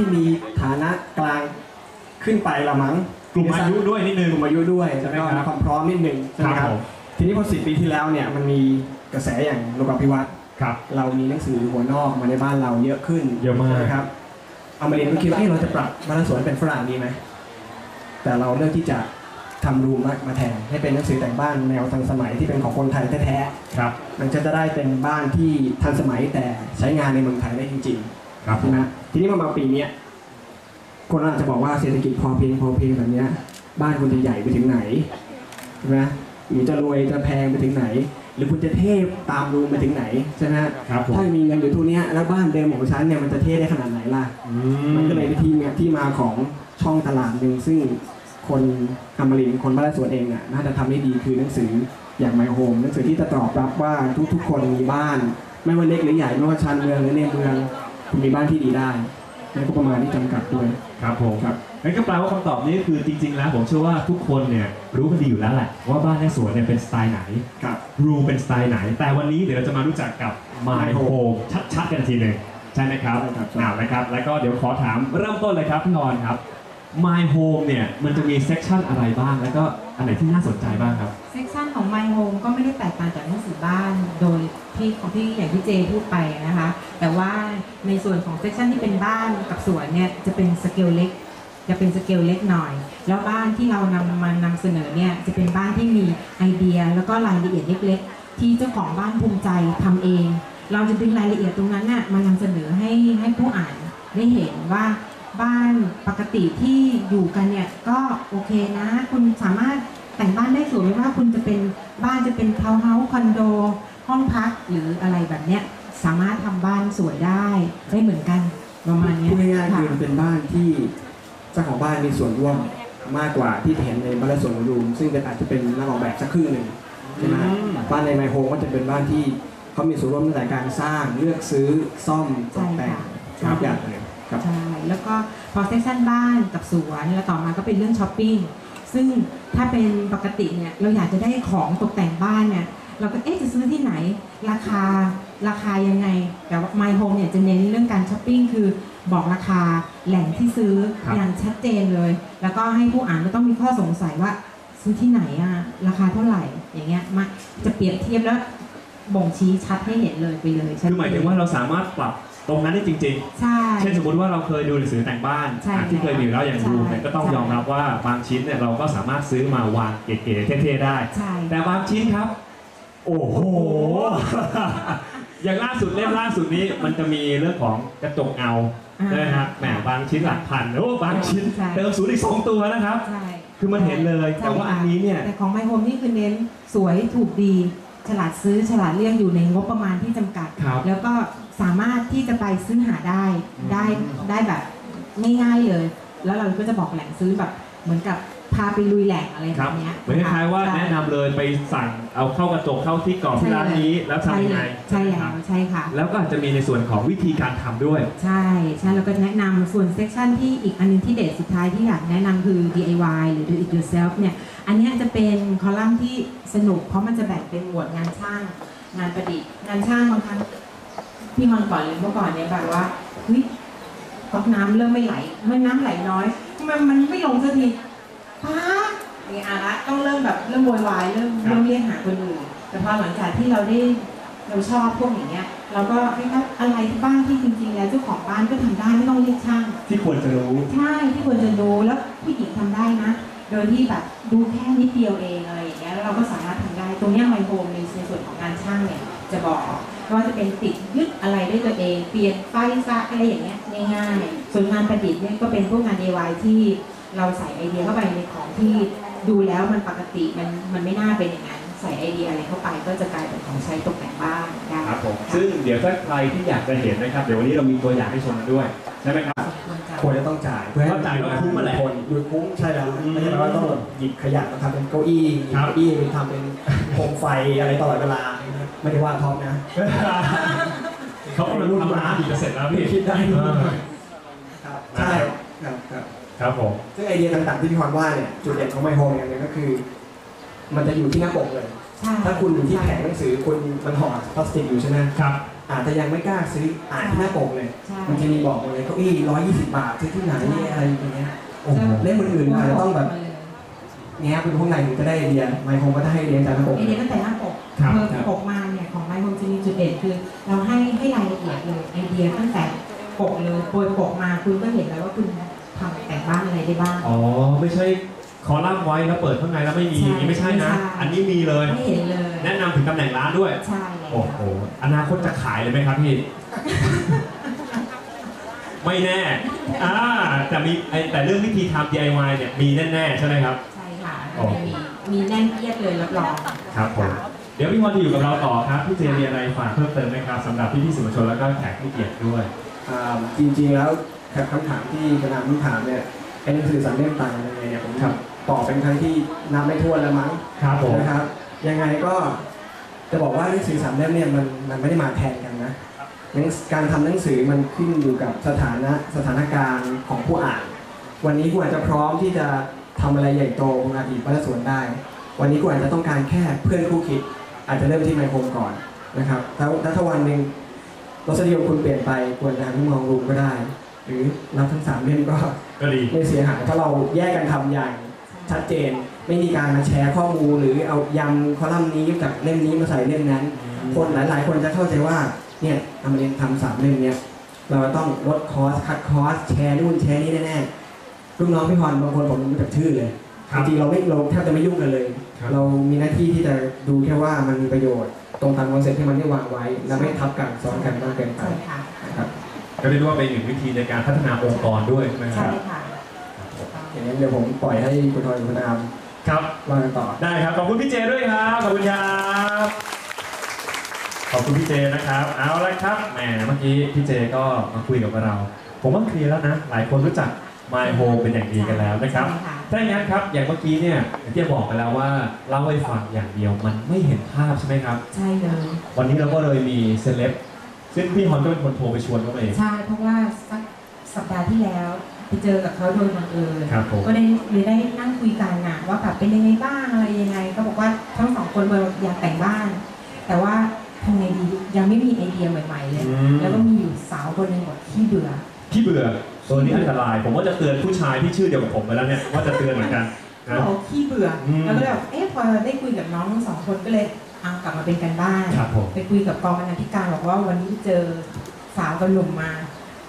ที่มีฐานะกลางขึ้นไปละมั้งกลุ่มอายุด้วยนิดนึงกลุ่มอายุด้วยใช่แล้วไหมก็ครับมีความพร้อมนิดนึงใช่ไหมคครัรับบผมทีนี้พอสิปีที่แล้วเนี่ยมันมีกระแสอย่างโลกาภิวัตน์ครับเรามีหนังสือหัวนอกมาในบ้านเราเยอะขึ้นเยอะมากใช่ไหครับเอามาเรียนก็คิดว่าเอ๊ะเราจะปรับบ้านสวนเป็นฝรั่งดีไหมแต่เราเลือกที่จะทำรูมมามาแทนให้เป็นหนังสือแต่งบ้านแนวทันสมัยที่เป็นของคนไทยแท้ๆครับมันจะได้เป็นบ้านที่ทันสมัยแต่ใช้งานในเมืองไทยได้จริง ครับๆใช่ไหมทีนี้มามาปีเนี้ยคนอาจจะบอกว่าเศรษฐกิจพอเพียงพอเพียงแบบเนี้ย บ้านคุณจะใหญ่ไปถึงไหนใช่ไหมหรือจะรวยจะแพงไปถึงไหน หรือคุณจะเทพตามรูมไปถึงไหนใช่ไหมครับผมถ้ามีเงินอยู่เทุกนี้ยแล้วบ้านเดิมของฉันเนี่ยมันจะเท่ได้ขนาดไหนล่ะอืมันก็เลยเป็นที่เนี่ยที่มาของช่องตลาดหนึ่งซึ่งคนอมรินทร์คนบ้านสวนเองน่ะน่าจะทำได้ดีคือหนังสืออย่าง My Home หนังสือที่จะตอบรับว่าทุกๆคนมีบ้าน ไม่ว่าเล็กหรือใหญ่ไม่ว่าชานเมืองหรือในเมืองคุณ มีบ้านที่ดีได้ในก็ประมาณที่จำกัดด้วย ครับผมครับ งั้นก็แปลว่าคำตอบนี้คือจริง ๆ แล้วผมเชื่อว่าทุกคนเนี่ยรู้กันดีอยู่แล้วแหละว่าบ้านในสวนเนี่ยเป็นสไตล์ไหนครับ รูมเป็นสไตล์ไหน แต่วันนี้เดี๋ยวเราจะมารู้จักกับ My My Home Home ชัดๆกันทีหนึ่งใช่ไหมครับใช่ครับอ่านะครับ แล้วก็เดี๋ยวขอถามเริ่มต้นเลยครับพี่นอนครับ My Home เนี่ยมันจะมีเซกชันอะไรบ้าง แล้วก็อันไหนที่น่าสนใจบ้างครับ เซกชันของ My Home ก็ไม่ได้แตกต่างจากหนังสือบ้านโดยที่ของที่อย่างที่เจพูดไปนะคะ แต่ว่าในส่วนของเซกชันที่เป็นบ้านกับสวนเนี่ยจะเป็นสเกลเล็กจะเป็นสเกลเล็กหน่อย แล้วบ้านที่เรานำมานำเสนอเนี่ยจะเป็นบ้านที่มีไอเดีย แล้วก็รายละเอียดเล็ก ๆ ที่เจ้าของบ้านภูมิใจทำเอง เราจะดึงรายละเอียดตรงนั้นน่ะมานำเสนอให้ให้ผู้อ่านได้เห็นว่า บ้านปกติที่อยู่กันเนี่ยก็โอเคนะ คุณสามารถแต่งบ้านได้สวยไม่ว่าคุณจะเป็นบ้านจะเป็นทาวน์เฮาส์คอนโด ห้องพักหรืออะไรแบบเนี้ยสามารถทำบ้านสวยได้ได้เหมือนกันประมาณเนี้พูดง่ายๆค่ะคือมันเป็นบ้านที่เจ้าของบ้านมีส่วนร่วมมากกว่าที่เห็นในบ้านและสวนรูมซึ่งอาจจะเป็นนักออกแบบสักครึ่งหนึ่งใช่ไหมฮะอืมบ้านในไมโฮก็จะเป็นบ้านที่เขามีส่วนร่วมตั้งแต่การสร้างเลือกซื้อซ่อมตกแต่งใช่ค่ะทุกอย่างเลยครับ ใช่แล้วก็พอเซสชั่นบ้านกับสวนแล้วต่อมาก็เป็นเรื่องช้อปปิ้งซึ่งถ้าเป็นปกติเนี่ยเราอยากจะได้ของตกแต่งบ้านเนี่ยเราก็เอ๊ะจะซื้อที่ไหน ราคาราคายังไง แต่ว่า My Home เนี่ยจะเน้นเรื่องการช้อปปิ้งคือบอกราคาแหล่งที่ซื้อครับอย่างชัดเจนเลย แล้วก็ให้ผู้อ่านไม่ต้องมีข้อสงสัยว่าซื้อที่ไหนอะราคาเท่าไหร่อย่างเงี้ยมาจะเปรียบเทียบแล้วบ่งชี้ชัดให้เห็นเลยไปเลยชัดคือหมายถึงว่าเราสามารถปรับ ตรงนั้นได้จริง ใช่ ๆ เช่นสมมติว่าเราเคยดูหนังสือแต่งบ้านใช่อะที่เคยมีอยู่แล้วอย่างใช่รูมเนี่ยก็ต้องใช่ ยอมรับว่าบางชิ้นเนี่ยเราก็สามารถซื้อมาวางเก๋ๆเท่ๆได้ ใช่ แต่บางชิ้นครับ โอ้โห อย่างล่าสุดเล่มล่าสุดนี้มันจะมีเรื่องของกระจกเงาอ่านะฮะแหมบางชิ้นหลักพันโอ้บางชิ้นใช่ เติมศูนย์อีกสองตัวนะครับ ใช่คือมันเห็นเลย ใช่แต่ว่าค่ะอันนี้เนี่ย แต่ของไมโฮมนี่คือเน้นสวยถูกดี ฉลาดซื้อฉลาดเลือกอยู่ในงบประมาณที่จำกัด ครับแล้วก็สามารถที่จะไปซื้อหาได้ได้ได้แบบง่ายๆเลย แล้วเราก็จะบอกแหล่งซื้อแบบเหมือนกับพาไปลุยแหล่งอะไรคแบรับบเนี้ยเหมือนคล้ายๆว่าใช่ แนะนำเลยไปสั่งเอาเข้ากระจกเข้าที่กรอบที่ร้านนี้แล้วทำยังไงใช่ไหมแล้ครับวใช่ค่ะ แล้วก็อาจจะมีในส่วนของวิธีการทำด้วย ใช่ใช่แล้วก็แนะนำส่วนเซกชันที่อีกอันหนึงที่เด็ดสุดท้ายที่อยากแนะนำคือ DIY หรือ Do it yourself เนี่ย อันเนี้ยจะเป็นคอลัมน์ที่สนุก เพราะมันจะแบ่งเป็นหมวดงานช่างงานประดิษฐ์งานช่างบางครั้งพี่ฮอนก่อนเลยเมื่อก่อนเนี่ยแบบว่าเฮ้ยก๊อกน้ำเริ่มไม่ไหลมันน้ำไหลน้อยทำไมมันไม่ลงสักทีป้าเนี่ยอาละต้องเริ่มแบบเริ่มโวยวายเริ่มครับเริ่มเรียกหาคนอื่นแต่พอหลังจากที่เราได้เราชอบพวกอย่างเงี้ยเราก็เอ้ยอะไรบ้างที่จริงๆ แล้วเจ้าของบ้านก็ทำได้ไม่ต้องเรียกช่างที่ควรจะรู้ใช่ที่ควรจะดูแล้วผู้หญิงทำได้นะ โดยที่แบบดูแค่นิดเดียวเองอะไรอย่างเงี้ยแล้วเราก็สามารถทำได้ตรงเนี้ไมโครในในส่วนของงานช่างเนี่ยจะบอกว่าจะเป็นติดยึดอะไรได้ตัวเอง เปลี่ยนไฟซะอะไรอย่างเงี้ยง่ายๆส่วนงานประดิษฐ์เนี่ยก็เป็นพวกงาน DIY ที่เราใส่ไอเดียเข้าไปในของที่ดูแล้วมันปกติมันมันไม่น่าเป็นอย่างนั้นใส่ไอเดียอะไรเข้าไปก็จะกลายเป็นของใช้ตกแต่งบ้านได้ครับผมซึ่งเดี๋ยวถ้าใครที่อยากจะเห็นนะครับ เดี๋ยววันนี้เรามีตัวอย่างให้ชมกันด้วยใช่ไหมครับควรจะควรจะต้องจ่ายเพื่อให้ต้องจ่ายก็คุ้มมาแหละ คนดูคุ้มใช่แล้ว ไม่ใช่แปลว่าต้องแบบหยิบขยะมาทำเป็นเก้าอี้หยิบครับเก้าอี้ไปทำเป็นโคมไฟอะไรตลอดเวลา ไม่ได้ว่าท็อปนะ เขากำลังทำร้านอยู่จะเสร็จแล้วพี่คิดได้เออครับใช่ครับครับครับผมซึ่งไอเดียต่างๆที่พี่พรว่าเนี่ยจุดเด่นของไมโฮมอย่างหนึงก็คือ มันจะอยู่ที่หน้าปกเลยใช่ถ้าคุณอยู่ที่แผงหนังสือคุณมันห่อพลาสติกอยู่ใช่ไหมครับแอาจจะยังไม่กล้าซื้ออ่านที่หน้าปกเลยใช่มันจะมีบอกหมดเลยเก้าอี้ร้อยยี่สิบบาทซื้อที่ไหนอะไรอย่างเงี้ยโอ้โหเล่มอื่นๆอาจจะต้องแบบมาเลย แง้ไปดูข้างในถึงจะได้ไอเดียไมโครก็จะให้ไอเดียจากหน้าปกไอเดียตั้งแต่หน้าปกครับเพิ่มครับ ปกมาเนี่ยของไมโครจะมีจุดเด่นคือ เราให้ให้รายละเอียดเลยไอเดียตั้งแต่ปกเลยโปรยปกมาคุณก็เห็นแล้วว่าคุณทำแต่งบ้านอะไรได้บ้าง อ๋อ ไม่ใช่คอลัมน์ไว้แล้วเปิดข้างในแล้วไม่มีใช่อย่างนี้ไม่ใช่นะ ไม่ใช่ อันนี้มีเลย ไม่เห็นเลยแนะนำถึงตำแหน่งร้านด้วย ใช่แล้วโอ้โห อนาคตจะขายเลยไหมครับพี่ ไม่แน่อ่าแต่มีไอ้แต่เรื่องวิธีทำ DIY เนี่ยมีแน่ ๆ ใช่ไหมครับ ใช่ค่ะ โอ้มีมีแน่นเอียดเลยรับรอง ครับผมเดี๋ยวพี่พรจะอยู่กับเราต่อครับพี่เจมีอะไรฝากเพิ่มเติมไหมครับสำหรับพี่พี่ๆสื่อมวลชนแล้วก็แขกผู้เกียรติด้วย อ่าจริงๆแล้วคำถามที่กระนำถามเนี่ยไอ้หนังสือสามเล่มต่างกันยังไงเนี่ยผมครับ ตอบเป็นครั้งที่นับไม่ถ้วนแล้วมั้งครับผมนะครับ ยังไงก็จะบอกว่าหนังสือสามเล่มเนี่ยมันมันไม่ได้มาแทนกันนะหนังการทำหนังสือมันขึ้นอยู่กับสถานะสถานการณ์ของผู้อ่าน วันนี้คุณอาจจะพร้อมที่จะ ทำอะไรใหญ่โตคุณอาจหยิบวัตสวนได้ วันนี้คุณอาจจะต้องการแค่เพื่อนคู่คิด อาจจะเริ่มที่ไมโครก่อนนะครับแล้วแล้วถ้าวันหนึ่งรสนิยมคุณเปลี่ยนไปควรจะหันไปมองรูมก็ได้ หรือรับทั้งสามเล่มก็ก็ดีไม่เสียหายถ้าเราแยกกันทำอย่างชัดเจนไม่มีการมาแชร์ข้อมูลหรือเอายำคอลัมน์นี้กับเล่มนี้มาใส่เล่มนั้น คนหลาย ๆ คนจะเข้าใจว่าเนี่ยอมรินทร์ทำสามเล่มเนี่ยเราจะต้องลดคอสคัดคอสแชร์นู่นแชร์นี่แน่ๆ ลูกน้องพี่พรบางคนผมรู้จักชื่อเลยครับจริงๆเราไม่เราแทบจะไม่ยุ่งกันเลย ครับ เรามีหน้าที่ที่จะดูแค่ว่ามันมีประโยชน์ ตรงตามคอนเซ็ปต์ที่มันได้วางไว้ และไม่ทับกันซ้อนกันมากเกินไปใช่ค่ะนะครับก็เรียกได้ว่าเป็นอีกหนึ่งวิธีในการพัฒนาองค์กรด้วยใช่ไหมคใช่รับค่ะ อย่างนั้นเดี๋ยวผมปล่อยให้คุณทอยคุณอามครับ ว่ากันต่อ ได้ครับ ขอบคุณพี่เจด้วยครับ ขอบคุณครับ ขอบคุณพี่เจนะครับ เอาละครับ แหม เมื่อกี้พี่เจก็มาคุยกับเรา ผมว่าเคลียร์แล้วนะ หลายคนรู้จัก My Home เป็นอย่างดีกันแล้วนะครับใช่ค่ะ ถ้าอย่างนั้นครับอย่างเมื่อกี้เนี่ยอย่างที่บอกไปแล้วว่าเล่าให้ฟังอย่างเดียวมันไม่เห็นภาพใช่ไหมครับ ใช่เลย วันนี้เราก็เลยมีเซเลบซึ่งพี่ฮอนก็เป็นคนโทรไปชวนเขาเอง ใช่ เพราะว่าสักสัปดาห์ที่แล้วไปเจอกับเขาโดยบังเอิญครับผม ก็ได้เลยได้นั่งคุยกันนะว่าแบบเป็นยังไงบ้างอะไรยังไง ก็บอกว่าทั้งสองคนบอกอยากแต่งบ้าน แต่ว่าทำไงดียังไม่มีไอเดียใหม่ๆเลย อืมแล้วก็มีอยู่สาวคนหนึ่งบอกขี้เบื่อ พี่เบื่อ ตัวนี้อันตราย ผมว่าจะเตือนผู้ชายที่ชื่อเดียวกับผมไปแล้วเนี่ยว่าจะเตือนเหมือนกันนะบอกขี้เบื่ออมแล้วก็เลยแบบเอ๊ะพอได้คุยกับน้องทั้งสองคนก็เลยเอากลับมาเป็นกันบ้าน ครับผม ไปคุยกับกองบรรณาธิการบอกว่าวันนี้เจอสาวกับหนุ่มมา